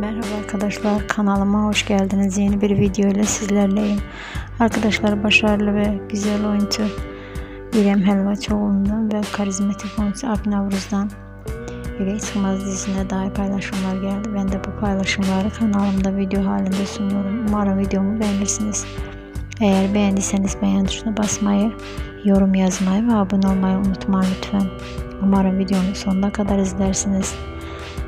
Merhaba arkadaşlar kanalıma hoş geldiniz. Yeni bir video ile sizlerleyim. Arkadaşlar başarılı ve güzel oyuncu İrem Helvaçoğlu'ndan ve karizmatik oyuncu Akın Avruz'dan Yüreği Çıkmaz dizisine dair paylaşımlar geldi. Ben de bu paylaşımları kanalımda video halinde sunuyorum. Umarım videomu beğenirsiniz. Eğer beğendiyseniz beğen tuşuna basmayı, yorum yazmayı ve abone olmayı unutmayın lütfen. Umarım videomu sonuna kadar izlersiniz.